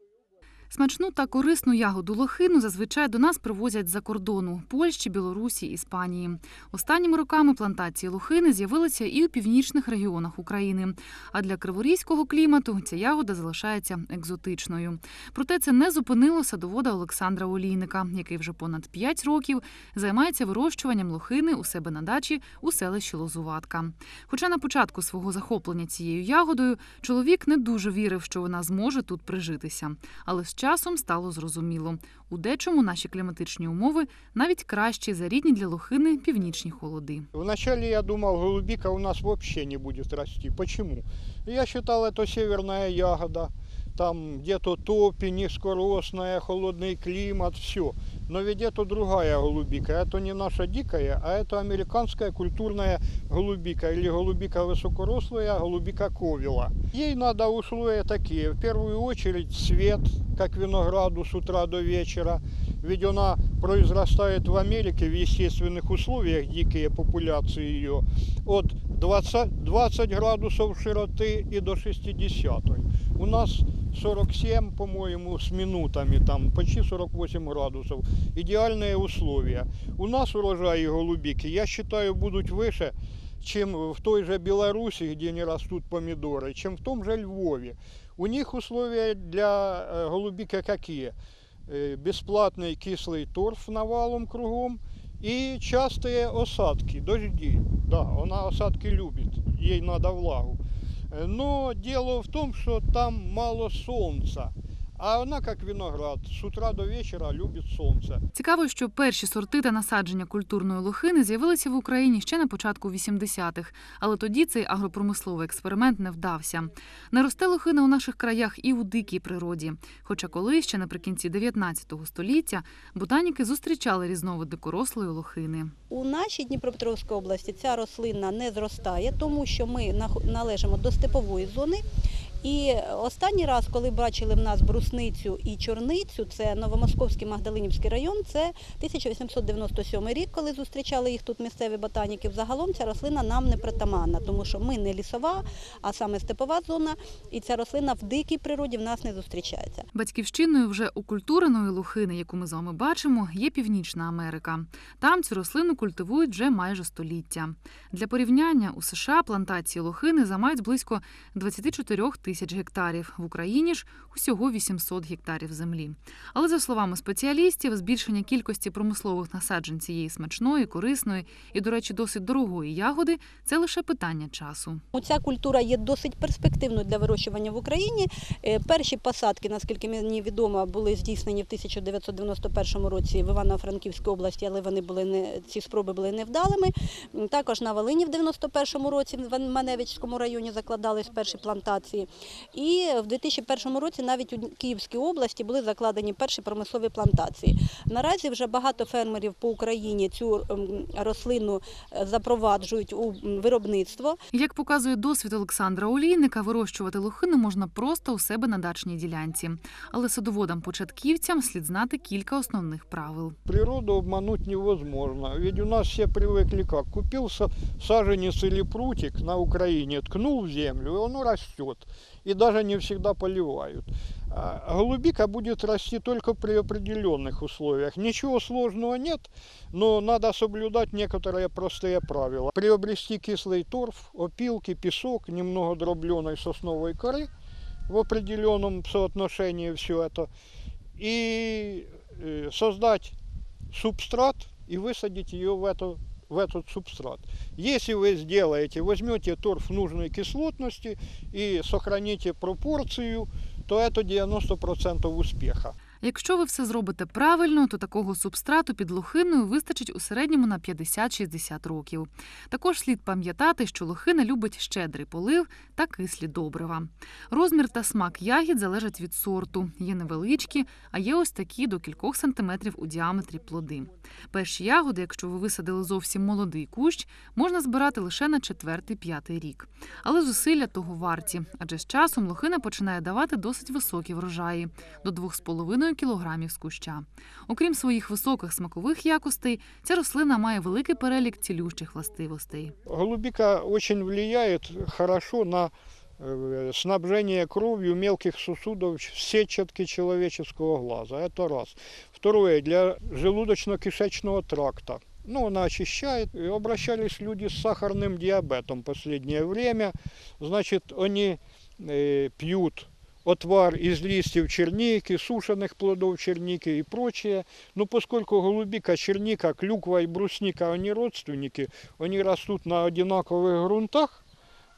область. Смачну та корисну ягоду лохину зазвичай до нас привозять з-за кордону Польщі, Білорусі, Іспанії. Останніми роками плантації лохини з'явилися і у північних регіонах України. А для криворізького клімату ця ягода залишається екзотичною. Проте це не зупинило садовода Олександра Олійника, який вже понад 5 років займається вирощуванням лохини у себе на дачі у селищі Лозуватка. Хоча на початку свого захоплення цією ягодою чоловік не дуже вірив, що вона зможе тут прижитися. Але з часом стало зрозуміло, у дечому наші кліматичні умови навіть кращі за рідні для лохини північні холоди. Вначале я думав, голубіка у нас взагалі не буде рости. Чому? Я вважав, це северна ягода. Там де-то топі, низкоросна, холодний клімат, все. Но ведь это другая голубика. Это не наша дикая, а это американская культурная голубика. Или голубика высокорослая, голубика ковила. Ей надо условия такие. В первую очередь свет, как винограду с утра до вечера. Ведь она произрастает в Америке в естественных условиях, дикие популяции ее, от 20, 20 градусов широты и до 60. У нас 47, по-моему, с минутами, там почти 48 градусов. Идеальные условия. У нас урожаи голубики, я считаю, будут выше, чем в той же Беларуси, где не растут помидоры, чем в том же Львове. У них условия для э, голубика какие? Э, Бесплатный кислый торф навалом кругом и частые осадки, дожди. Да, она осадки любит, ей надо влагу. Но дело в том, что там мало солнца. А она, как виноград, с утра до вечера любит солнце. Цікаво, що перші сорти та насадження культурної лохини з'явилися в Україні ще на початку 80-х, але тоді цей агропромисловий експеримент не вдався. Не росте лохина у наших краях і у дикій природі. Хоча колись ще наприкінці 19 століття ботаніки зустрічали різновиди корослої лохини. У нашій Дніпропетровській області ця рослина не зростає, тому що ми належимо до степової зони. І останній раз, коли бачили в нас брусницю і чорницю, це Новомосковський Магдалинівський район, це 1897 рік, коли зустрічали їх тут місцеві ботаніки. Загалом ця рослина нам не притаманна, тому що ми не лісова, а саме степова зона, і ця рослина в дикій природі в нас не зустрічається. Батьківщиною вже укультуреної лохини, яку ми з вами бачимо, є Північна Америка. Там цю рослину культивують вже майже століття. Для порівняння у США плантації лохини займають близько 24 тисяч гектарів. В Україні ж усього 800 гектарів землі. Але за словами спеціалістів, збільшення кількості промислових насаджень цієї смачної, корисної і, до речі, досить дорогої ягоди це лише питання часу. Ця культура є досить перспективною для вирощування в Україні. Е, Перші посадки, наскільки мені відомо, були здійснені в 1991 році в Івано-Франківській області, але вони були не ці спроби були невдалими. Також на Волині в 91 році в Маневичському районі закладались перші плантації. І в 2001 році навіть у Київській області були закладені перші промислові плантації. Наразі вже багато фермерів по Україні цю ем, рослину е, запроваджують у виробництво. Як показує досвід Олександра Олійника, вирощувати лохину можна просто у себе на дачній ділянці. Але садоводам-початківцям слід знати кілька основних правил. Природу обмануть невозможно. Ведь у нас все привыкли как? Купил са- саженец или прутик на Украине, ткнул в землю, и оно растет И даже не всегда поливают. А голубика будет расти только при определенных условиях. Ничего сложного нет, но надо соблюдать некоторые простые правила. Приобрести кислый торф, опилки, песок, немного дробленой сосновой коры в определенном соотношении все это. И э, создать субстрат и высадить ее в, эту, в этот субстрат. Если вы сделаете, возьмете торф нужной кислотности и сохраните пропорцию, то это 90% успеха. Якщо ви все зробите правильно, то такого субстрату під лохиною вистачить у середньому на 50-60 років. Також слід пам'ятати, що лохина любить щедрий полив та кислі добрива. Розмір та смак ягід залежать від сорту. Є невеличкі, а є ось такі до кількох сантиметрів у діаметрі плоди. Перші ягоди, якщо ви висадили зовсім молодий кущ, можна збирати лише на четвертий-п'ятий рік. Але зусилля того варті, адже з часом лохина починає давати досить високі врожаї до 2,5 кілограмів з куща. Окрім своїх високих смакових якостей, ця рослина має великий перелік цілющих властивостей. Голубика очень влияет хорошо на э, снабжение кровью мелких сосудов сетчатки человеческого глаза. Это раз. Второе, для желудочно-кишечного тракта. Ну, она очищает. И обращались люди с сахарным диабетом в последнее время. Значит, они э, пьют отвар из листьев черники, сушеных плодов черники и прочее. Но поскольку голубика, черника, клюква и брусника, они родственники, они растут на одинаковых грунтах,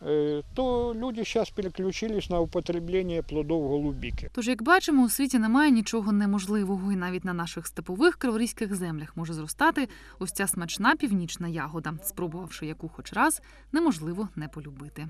э, то люди сейчас переключились на употребление плодов голубики. Тож, як бачимо, у світі немає нічого неможливого, і навіть на наших степових криворізьких землях може зростати ось ця смачна північна ягода, спробувавши яку хоч раз, неможливо не полюбити.